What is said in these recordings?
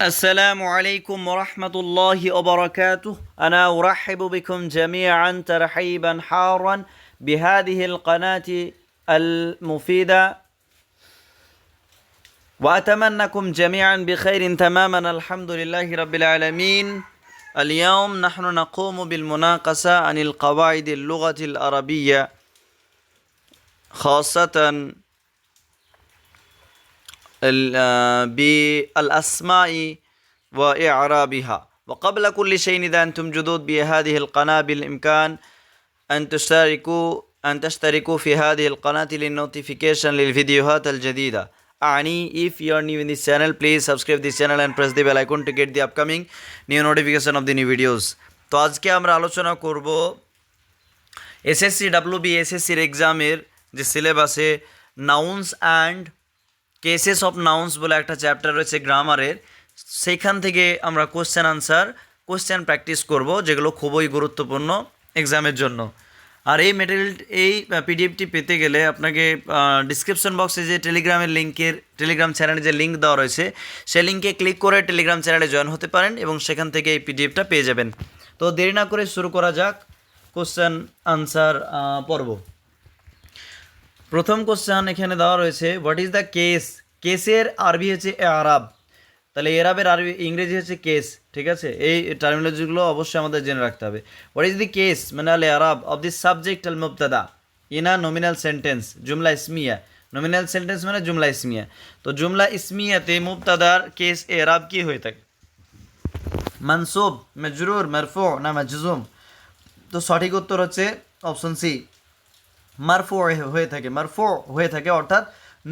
السلام. عليكم ورحمة الله وبركاته. أنا أرحب بكم جميعا ترحيبا حارا بهذه القناة المفيدة. وأتمنىكم جميعا بخير تماما. الحمد لله رب العالمين. اليوم نحن نقوم بالمناقشة عن القواعد اللغة العربية خاصة بالأسماء وإعرابها وقبل كل شيء إذا أنتم جدد بهذه القناة بالإمكان أن تشتركوا أن تشتركوا في هذه القناة للنوتيفيكيشن للفيديوهات الجديدة أعني if you are new in this channel please subscribe this channel and press the bell icon to get the upcoming new notification of the new videos তো আজকে আমরা আলোচনা করব SSC WB এসএসসির এক্সামের যে সিলেবাসে nouns and cases of nouns বলে একটা চ্যাপ্টার রয়েছে গ্রামারের সেইখান থেকে আমরা কোশ্চেন আনসার কোশ্চেন প্র্যাকটিস করব, যেগুলো খুবই গুরুত্বপূর্ণ এক্সামের জন্য। আর এই মেটেরিয়াল এই পিডিএফটি পেতে গেলে আপনাকে ডিসক্রিপশন বক্সে যে টেলিগ্রামের লিঙ্কের টেলিগ্রাম চ্যানেলে যে লিঙ্ক দেওয়া রয়েছে সেই লিঙ্কে ক্লিক করে টেলিগ্রাম চ্যানেলে জয়েন হতে পারেন এবং সেখান থেকে এই পিডিএফটা পেয়ে যাবেন। তো দেরি না করে শুরু করা যাক কোশ্চেন আনসার পর্ব। প্রথম কোশ্চেন এখানে দেওয়া রয়েছে হোয়াট ইজ দ্য কেস কেসের আরবি হচ্ছে আরাব। তাহলে এরাবের আরবি, ইংরেজি হচ্ছে কেস, ঠিক আছে? এই টার্মিনোলজিগুলো অবশ্যই আমাদের জেনে রাখতে হবে। হোয়াট ইজ দি কেস মানে আল আরাব অফ দি সাবজেক্ট আল মুবতাদা। ইন আ নমিনাল সেন্টেন্স জুমলা ইসমিয়া। নমিনাল সেন্টেন্স মানে জুমলা ইসমিয়া। তো জুমলা ইসমিয়াতে মুবতাদার কেস এ এরাব কি হয়ে থাকে? মানসুব, মজরুর, মারফু না মাজজুম। তো সঠিক উত্তর হচ্ছে অপশন সি মারফু হয়ে থাকে। মারফু হয়ে থাকে অর্থাৎ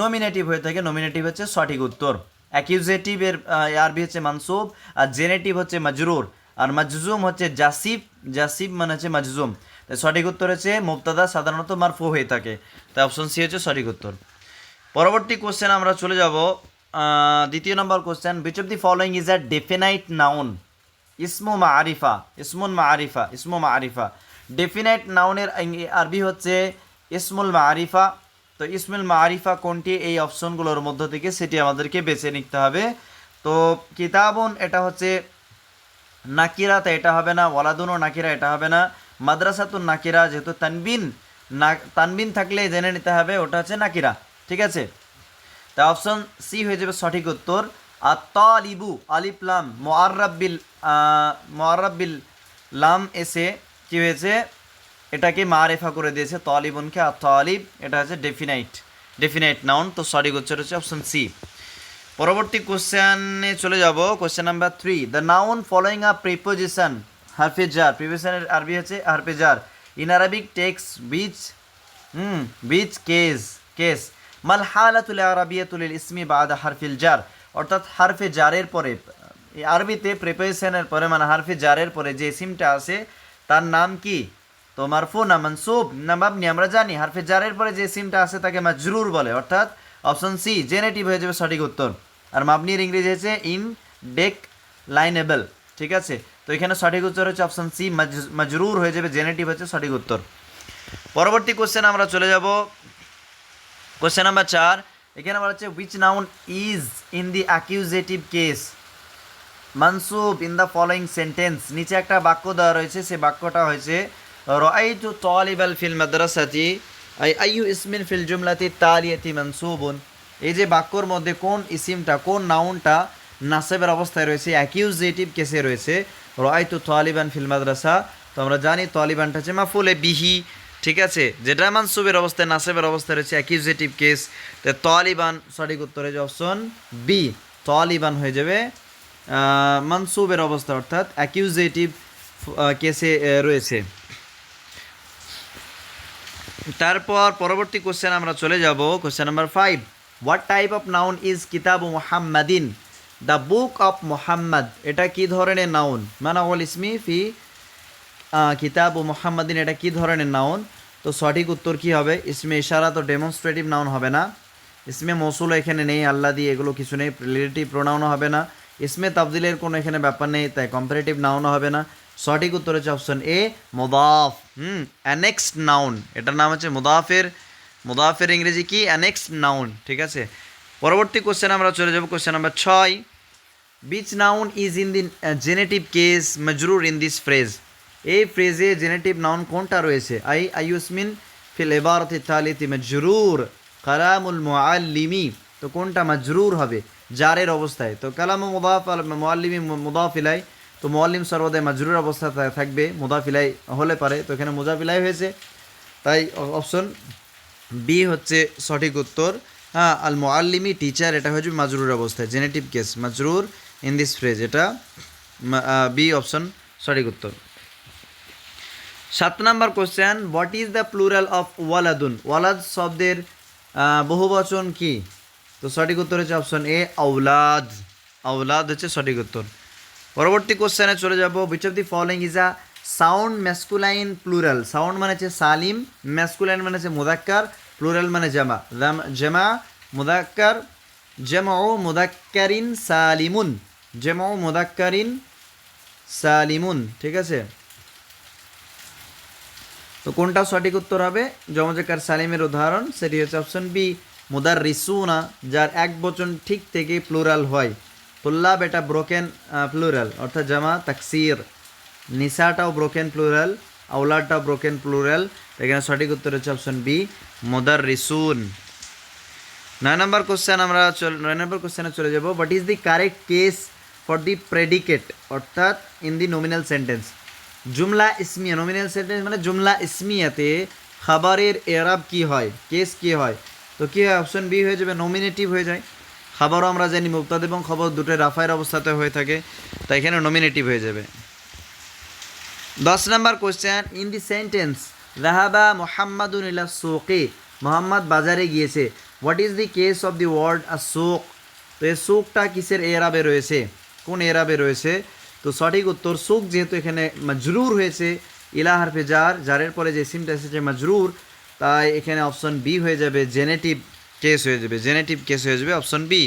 নমিনেটিভ হয়ে থাকে। নমিনেটিভ হচ্ছে সঠিক উত্তর। অ্যাকিউজেটিভের আরবি হচ্ছে মানসুব আর জেনেটিভ হচ্ছে মাজরুর। আর মাজজুম হচ্ছে জাসিব জাসিব মানে হচ্ছে মাজজুম। তাই সঠিক উত্তর হচ্ছে মুবতাদা। সাধারণত মারফু হয়ে থাকে। তাই অপশন সি হচ্ছে সঠিক উত্তর। পরবর্তী কোশ্চেন আমরা চলে যাব দ্বিতীয় number question which of the following is a definite noun ইসমু মা আরিফা ইসমুল মা আরিফা ইসমু মা আরিফা ডেফিনাইট নাউনের আরবি হচ্ছে ইসমুল মা আরিফা তো ইসমুল মা আরিফা কোনটি? এই অপশনগুলোর মধ্য থেকে সেটি আমাদেরকে বেছে নিতে হবে। তো কিতাবুন, এটা হচ্ছে নাকিরা, তো এটা হবে না। ওয়ালাদুনও নাকিরা, এটা হবে না। মাদ্রাসাতুন নাকিরা, যেহেতু তানবিন না, তানবিন থাকলে জেনে নিতে হবে, ওটা হচ্ছে নাকিরা। ঠিক আছে? তা অপশন সি হয়ে যাবে সঠিক উত্তর। আর তালিবু আলিফ লাম মোয়াররাব্বিল মোয়াররাব্বিল লাম এসে কী হয়েছে? এটাকে মারেফা করে দিয়েছে, তালিবুনকে আর তালিব, এটা হচ্ছে ডেফিনাইট ডেফিনাইট নাউন তো সঠিক উত্তর হচ্ছে অপশন সি পরবর্তী কোশ্চেনে চলে যাব question number three the noun following a preposition হারফেজার প্রিপোজিশনের আরবি হচ্ছে হারফেজার in Arabic text which hmm which case case মাল হালাতুল আরবিয়াতুল ইসমি বাদা হারফিল জার অর্থাৎ হারফে জারের পরে, আরবিতে প্রিপোজিশনের পরে মানে হারফে জারের পরে যে সিমটা আছে, তার নাম কি? তো মারফু না মনসুব না মাবনি আমরা জানি। হারফে জারের পরে যে সিমটা আছে তাকে মাজরুর বলে, অর্থাৎ অপশন সি জেনেটিভ হয়ে যাবে সঠিক উত্তর। আর মাবনির ইংরেজি হচ্ছে ইন ডেক লাইনেবল ঠিক আছে? তো এখানে সঠিক উত্তর হচ্ছে অপশন সি মাজরুর হয়ে যাবে জেনেটিভ হচ্ছে সঠিক উত্তর। পরবর্তী কোশ্চেন আমরা চলে যাব। কোশ্চেন নাম্বার চার, এখানে বলা হচ্ছে which noun is in the accusative case মানসুব in the following sentence নিচে একটা বাক্য দেওয়া রয়েছে, সে বাক্যটা হয়েছে রাআইতু তালিবাল ফিল মাদ্রাসাতি আই আইয়ু ইসমিন ফিল জুমলাতি তালিয়াতি মানসুবুন এই যে বাক্যর মধ্যে কোন ইসিমটা, কোন নাউনটা নাসেবের অবস্থায় রয়েছে অ্যাকিউজেটিভ কেসে রয়েছে, রাআইতু তালিবান ফিল মাদ্রাসা, তো আমরা জানি তালিবানটা হচ্ছে মাফুলে বিহি, ঠিক আছে? যেটা মানসুবের অবস্থায়, নাসেবের অবস্থায় রয়েছে অ্যাকিউজেটিভ কেস তো তালিবান, সঠিক উত্তর হয়ে অপশন বি তালিবান হয়ে যাবে মানসুবের অবস্থা অর্থাৎ অ্যাকিউজেটিভ কেসে রয়েছে। তারপর পরবর্তী কোশ্চেন আমরা চলে যাব। Question number five what type of noun is কিতাব মোহাম্মদিন দ্য বুক অফ মোহাম্মদ এটা কি ধরনের নাউন মানাউল ইসমি ফি কিতাব ও মোহাম্মদিন এটা কি ধরনের নাউন তো সঠিক উত্তর কি হবে? ইসমে ইশারা তো ডেমনস্ট্রেটিভ নাউন হবে না। ইসমে মৌসুল এখানে নেই, আল্লাহ দিয়ে এগুলো কিছু নেই রিলেটিভ প্রোনাউনও হবে না। ইসমে তাবদিলের কোনো এখানে ব্যাপার নেই, তাই কম্পারেটিভ নাউনও হবে না। সঠিক উত্তর হচ্ছে অপশন এ মোদাফ। হুম অ্যানেক্সড নাউন এটার নাম হচ্ছে মুদাফের মুদাফের ইংরেজি কি? অ্যানেক্সড নাউন ঠিক আছে? পরবর্তী কোশ্চেন আমরা চলে যাব কোশ্চেন নাম্বার ছয়। Which noun is in the genitive case মজরুর in this phrase এই ফ্রেজে জেনেটিভ নাউন কোনটা রয়েছে? আই আইউসমিন ফিল এবারত তালিতি মজরুর কালামুল মুআল্লিমি। তো কোনটা মজরুর হবে? জারের অবস্থায়। তো কালাম মুদাফ আল, মুআল্লিমি মুদাফিলাই তো মোয়াল্লিম সর্বদাই মজরুর অবস্থা থাকবে, মুদাফিলাই হলে পারে। তো এখানে মুদাফিলাই হয়েছে। তাই অপশন বি হচ্ছে সঠিক উত্তর। হ্যাঁ আল মুআল্লিমি টিচার এটা হচ্ছে মাজরুর অবস্থায় জেনেটিভ কেস মাজরুর ইন দিস ফ্রেজ এটা বি অপশন সঠিক উত্তর। সাত number question what is the plural of ওয়ালাদুন ওয়ালাদ শব্দের বহুবচন কি? তো সঠিক উত্তর হচ্ছে অপশন এ আউলাদ আউলাদ হচ্ছে সঠিক উত্তর। পরবর্তী কোশ্চেনে চলে যাব। Which of the following is a sound masculine plural sound মানে হচ্ছে সালিম ম্যাসকুলাইন মানে হচ্ছে মুদাক্কার প্লুরাল মানে জামা। জাম- মুদাক্কার, জামাউ মুদাক্কারিন, সালিমুন। জামাউ মুদাক্কারিন, সালিমুন, ঠিক আছে? তো কোনটা সঠিক উত্তর হবে? জমজকার সালিমের উদাহরণ, সেটি হচ্ছে অপশন বি মুদার রিসুনা যার এক বচন ঠিক থেকে প্লুরাল হয়। তুল্লাব এটা ব্রোকেন প্লুরাল অর্থাৎ জামা, তাকসির। নিসাটাও ব্রোকেন প্লুরাল আউলাদটাও ব্রোকেন প্লুরাল এখানে সঠিক উত্তর হচ্ছে অপশন বি মুদার রিসুন নয় নম্বর কোশ্চেন আমরা নয় নম্বর কোশ্চেনে চলে যাব। What is the correct case for the predicate অর্থাৎ ইন দি নমিনাল সেন্টেন্স জুমলা ইসমিয়া নমিনাল সেন্টেন্স মানে জুমলা ইসমিয়াতে খাবারের এরাব কি হয় কেস কি হয়? তো কী হয়? অপশন বি হয়ে যাবে নমিনেটিভ হয়ে যায়। খাবারও আমরা জানি মুক্তাদ এবং খবর দুটো রাফায়ের অবস্থাতে হয়ে থাকে তাই এখানে নমিনেটিভ হয়ে যাবে। দশ number question in the sentence রাহাবা মোহাম্মদুন ইলা সোকে মোহাম্মদ বাজারে গিয়েছে। What is the case of the word a soak তো এই সোকটা কিসের এরাবে রয়েছে? কোন এরাবে রয়েছে? তো সঠিক উত্তর সোক যেহেতু এখানে মজরুর হয়েছে, ইলা হারফে জার জারের পরে যে সিমটা এসেছে মজরুর তাই এখানে অপশন বি হয়ে যাবে জেনেটিভ কেস হয়ে যাবে, জেনেটিভ কেস হয়ে যাবে অপশন বি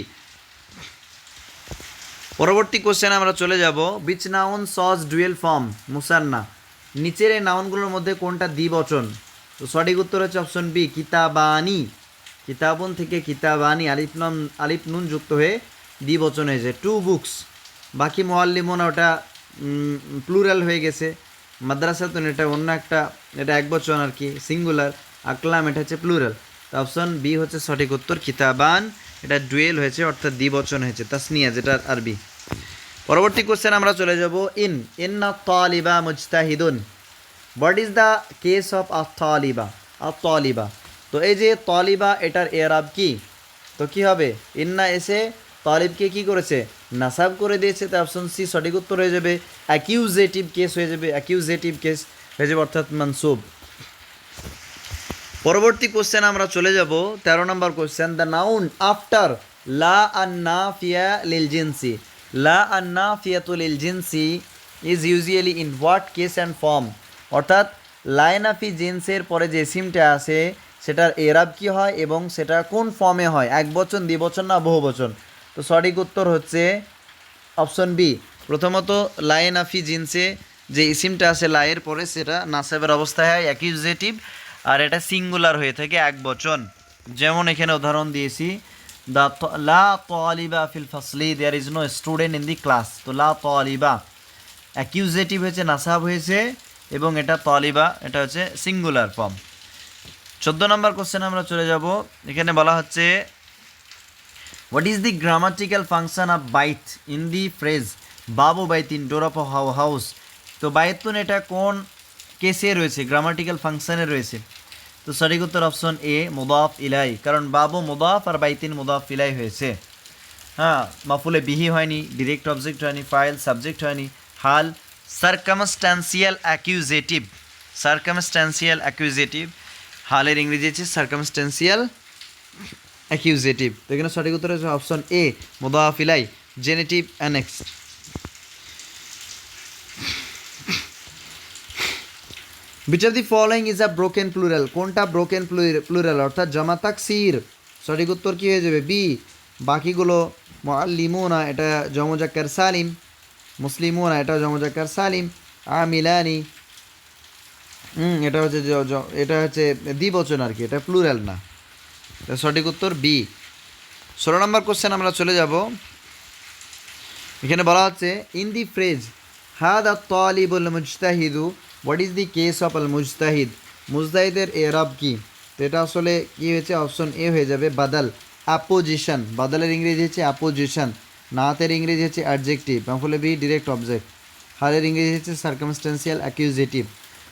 পরবর্তী কোশ্চেন আমরা চলে যাব which noun shows dual form মুসান্না। নিচের এই নাউনগুলোর মধ্যে কোনটা দ্বিবচন? তো সঠিক উত্তর হচ্ছে অপশন বি কিতাবানি। কিতাবন থেকে কিতাবানি, আলিফ নাম, আলিফ নুন যুক্ত হয়ে দ্বিবচন হয়েছে টু বুকস বাকি মোয়াল্লিমন ওটা প্লুরাল হয়ে গেছে। মাদ্রাসাতুন এটা অন্য একটা, এটা এক বচন আর কি সিঙ্গুলার আকলাম, এটা হচ্ছে প্লুরাল অপশন বি হচ্ছে সঠিক উত্তর কিতাবান এটা ডুয়েল হয়েছে, অর্থাৎ দ্বিবচন হয়েছে, তাসনিয়া, যেটা আরবি। পরবর্তী কোশ্চেন আমরা চলে যাব ইন। ইন তালিবা মুজতাহিদুন। What is the case of আ তালিবা আ তালিবা তো এই যে তালিবা এটার এরাব কি? তো কি হবে? ইন্না এসে তালিবকে কি করেছে? নাসাব করে দিয়েছে, তো অপশন সি সঠিক উত্তর হয়ে যাবে। অ্যাকিউজেটিভ কেস হয়ে যাবে অ্যাকিউজেটিভ কেস হয়ে যাবে, অর্থাৎ মানসুব। পরবর্তী কোশ্চেন আমরা চলে যাব। তেরো number question the noun after লা আন্না ফিয়া লিল জিনসি। লা আন্না ফিয়াতু লিল জিনসি is usually in what case and form অর্থাৎ, লাইনাফি জিন্সের পরে যে সিমটা আসে সেটার এরাব কি হয় এবং সেটা কোন ফর্মে হয়? এক বচন দ্বিবচন না বহু বচন? তো সঠিক উত্তর হচ্ছে অপশন বি প্রথমত লাইন আফি জিন্সে যে ইসিমটা আছে লায়ের পরে সেটা নাসাবের অবস্থায় হয় অ্যাকিউজেটিভ আর এটা সিঙ্গুলার হয়ে থাকে এক বচন। যেমন এখানে উদাহরণ দিয়েছি দ্য লা তালিবা ফিল ফাসলি there is no student in the class তো লা তালিবা অ্যাকিউজেটিভ হয়েছে নাসাব হয়েছে, এবং এটা তালিবা, এটা হচ্ছে সিঙ্গুলার ফর্ম চোদ্দ নম্বর কোশ্চেন আমরা চলে যাব। এখানে বলা হচ্ছে what is the grammatical function of byte in the phrase বাবু বাইত in door of how, house. তো বাইতুন এটা কোন কেসে রয়েছে গ্রামাটিক্যাল ফাংশনে রয়েছে। তো সঠিক উত্তর অপশন এ মুদাফ ইলাই কারণ বাবু মুদাফ আর বাইতিন মুদাফ ইলাই হয়েছে। হ্যাঁ মাফুলে বিহি হয়নি ডিরেক্ট অবজেক্ট হয়নি ফাইল সাবজেক্ট হয়নি। হাল সার্কামস্ট্যান্সিয়াল অ্যাকিউজেটিভ সার্কামস্ট্যান্সিয়াল অ্যাকিউজেটিভ হালের ইংরেজি হচ্ছে সার্কামস্ট্যান্সিয়াল অ্যাকিউজেটিভ তো এখানে সঠিক উত্তর হচ্ছে option A মোদাফিলাই genitive annex which of the following is a broken plural কোনটা ব্রোকেন প্লুরাল অর্থাৎ জমা তাকসির। সঠিক উত্তর কী হয়ে যাবে? বি বাকিগুলো লিমুনা এটা জমজাক্কার সালিম। মুসলিমুনা, এটা জমজাক্কার সালিম। আমিলানি হুম এটা হচ্ছে এটা হচ্ছে দ্বিবচন আর কি, এটা প্লুরাল না। সঠিক উত্তর বি ষোলো নম্বর কোশ্চেন আমরা চলে যাব। এখানে বলা হচ্ছে ইন দি ফ্রেজ হাদ আ তালিবুল মুজতাহিদু what is the case of আল মুজতাহিদ মুজতাহিদের এরাব কি? তো এটা আসলে কি হয়েছে? অপশন এ হয়ে যাবে বাদাল। অ্যাপোজিশন বাদালের ইংরেজি হচ্ছে অ্যাপোজিশন নাতের ইংরেজি হচ্ছে অ্যাডজেক্টিভ ফলে বি ডিরেক্ট অবজেক্ট হারের ইংরেজি হচ্ছে সার্কামস্টেন্সিয়াল অ্যাকিউজেটিভ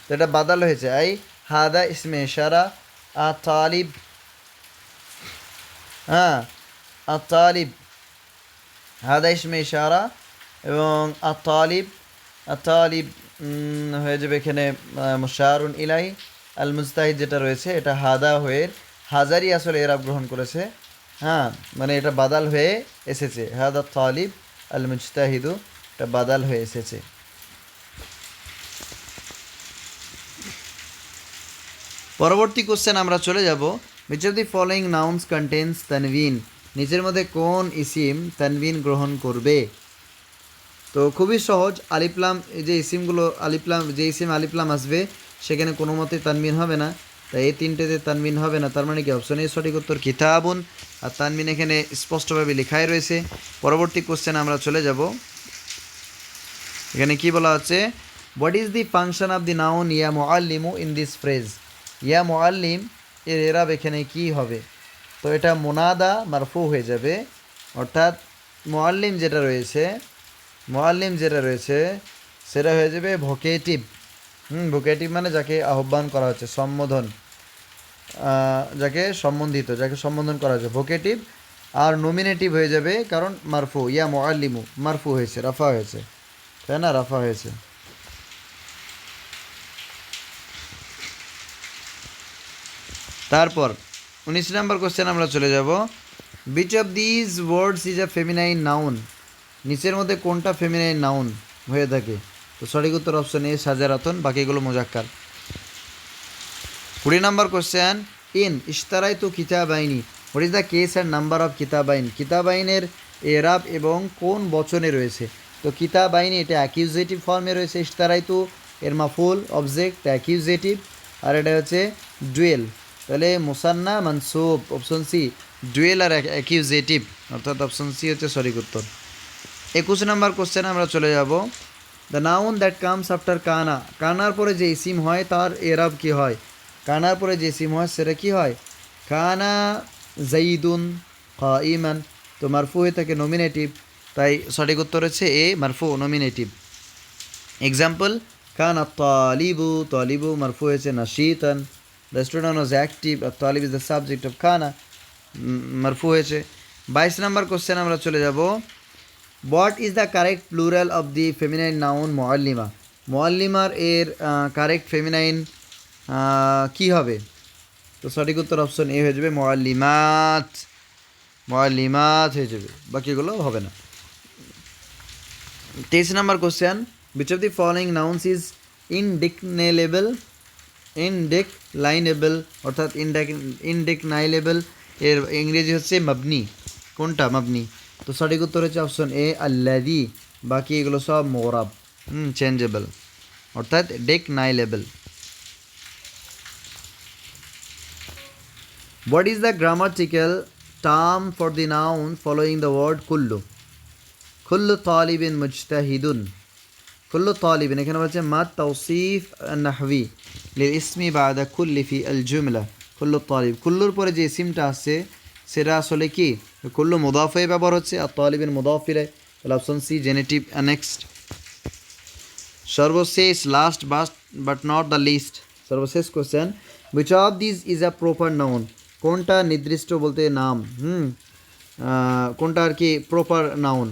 তো এটা বাদাল হয়েছে। আই, হাদা ইসমে ইশারা আ তালিব হ্যাঁ আ তালিব হাদা ইসমে ইশারা এবং আ তালিব আ তালিব হয়ে যাবে এখানে মুশারুন ইলাই আল মুস্তাহিদ যেটা রয়েছে, এটা হাদা হয়ে হাজারি আসলে এরাব গ্রহণ করেছে। হ্যাঁ মানে এটা বাদাল হয়ে এসেছে। হাদা তালিব আল মুজতাহিদু এটা বাদাল হয়ে এসেছে। পরবর্তী কোশ্চেন আমরা চলে যাব। Which of the following nouns contains Tanvin নিজের মধ্যে কোন ইসিম তানভিন গ্রহণ করবে? তো খুবই সহজ, আলিপ্লাম, এই যে ইসিমগুলো, আলিপ্লাম, যে ইসিম আলিপ্লাম আসবে, সেখানে কোনো মতে তানমিন হবে না। তাই এই তিনটেতে তানমিন হবে না, তার মানে কি? অপশন এ সঠিক উত্তর কিতাবুন। আর তানমিন এখানে স্পষ্টভাবে লেখাই রয়েছে। পরবর্তী কোশ্চেন আমরা চলে যাব। এখানে কি বলা হচ্ছে what is the function of the noun ইয়া মোয়াল্লিমু ইন দিস ফ্রেজ ইয়া মোয়াল্লিম এর এরাব এখানে কি হবে? তো এটা মোনাদা মারফু হয়ে যাবে। অর্থাৎ মোয়াল্লিম যেটা রয়েছে মোয়াল্লিম যেটা রয়েছে, সেটা হয়ে যাবে ভোকেটিভ হুম ভোকেটিভ মানে যাকে আহ্বান করা হচ্ছে, সম্বোধন। যাকে সম্বন্ধিত, যাকে সম্বোধন করা হচ্ছে। ভোকেটিভ আর নমিনেটিভ হয়ে যাবে কারণ মারফু, ইয়া মোয়াল্লিমু, মারফু হয়েছে, রাফা হয়েছে। তাই না? রাফা হয়েছে। তারপর, উনিশ নম্বর কোশ্চেন আমরা চলে যাব। Which of these words is a feminine noun নিচের মধ্যে কোনটা ফেমিনাইন নাউন হয়ে থাকে? তো সঠিক উত্তর অপশন এ সাজারাতন বাকিগুলো মোজাক্কার। কুড়ি নম্বর কোশ্চেন ইন ইশতারাই তো কিতাবাইনি। What is the case and number of কিতাবাইন? কিতাবাইনের এরাব এবং কোন বচনে রয়েছে? তো কিতাবাইনি এটা অ্যাকিউজেটিভ ফর্মে রয়েছে ইশতারাই তো এর মাফুল অবজেক্ট অ্যাকিউজেটিভ আর এটা হচ্ছে ডুয়েল তাহলে মুসান্না, মানসুব অপশন সি ডুয়েল আর অ্যাকিউজেটিভ অর্থাৎ অপশন সি হচ্ছে সঠিক উত্তর। একুশ নম্বর কোশ্চেন আমরা চলে যাব। The noun that comes after কানা কানার পরে যে ইসিম হয়, তার এরাব কি হয়? কানার পরে যে ইসিম হয়, সেটা কি হয়? কানা জাইদুন ইমান তো মারফু হয়ে থাকে নমিনেটিভ তাই সঠিক উত্তর হচ্ছে এ, মারফু নমিনেটিভ এক্সাম্পল কানা তালিবু তালিবু মারফু হয়েছে নাশিতান। দ্য স্টুডেন্ট ওয়াজ অ্যাক্টিভ তালিব ইজ দ্য সাবজেক্ট অফ খানা মারফু হয়েছে। বাইশ নম্বর কোশ্চেন আমরা চলে যাব। What is the correct plural of the feminine noun মোয়াল্লিমা মোয়াল্লিমার এর কারেক্ট ফেমিনাইন কি হবে? তো সঠিক উত্তর অপশন এ হয়ে যাবে মোয়াল্লিমাত মোয়াল্লিমাত হয়ে যাবে। বাকিগুলো হবে না। তেইশ number question which of the following nouns is indeclinable indeclinable অর্থাৎ ইনডেক ইনডেকনাইলেবল এর ইংরেজি হচ্ছে মাবনি কোনটা? মাবনি তো সঠিক উত্তর হচ্ছে অপশন এ আল্লাদি বাকি এগুলো সব মোরাব। হুম চেঞ্জেবল অর্থাৎ declinable what is the grammatical term for the noun following the word কুল্লু কুল্লু তালিবিন মুজতাহিদুন কুল্লু তালিবিন এখানে বলছে মাত তৌসিফ নাহভি লিল ইসমি বাদা কুল্লি ফি আল জুমলা। কুল্লু তালিব। কুল্লুর পরে যে ইসিমটা আসছে সেটা আসলে কি? কুল্লু মুদাফে ব্যবহার হচ্ছে, আর তালিবিন মুদাফিরে তাহলে অপশন সি জেনেটিভ নেক্সট সর্বশেষ last but but not the least সর্বশেষ question which of this is a proper noun কোনটা নির্দিষ্ট বলতে নাম? হুম কোনটা আর কি প্রপার নাউন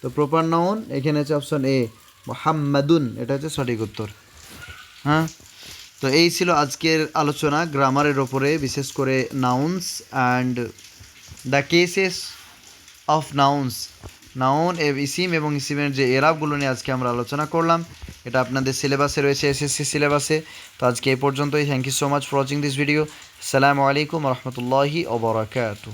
তো প্রপার নাউন এখানে হচ্ছে অপশন এ মোহাম্মদুন, এটা হচ্ছে সঠিক উত্তর। হ্যাঁ তো এই ছিল আজকের আলোচনা গ্রামারের ওপরে বিশেষ করে nouns and the cases of nouns noun eSIM এবং ইসিমের যে এরাবগুলো নিয়ে আজকে আমরা আলোচনা করলাম, এটা আপনাদের সিলেবাসে রয়েছে এসএসসি সিলেবাসে তো আজকে এই পর্যন্তই। Thank you so much for watching this video সালামু আলাইকুম রহমতুল্লাহি ওবরাকাতু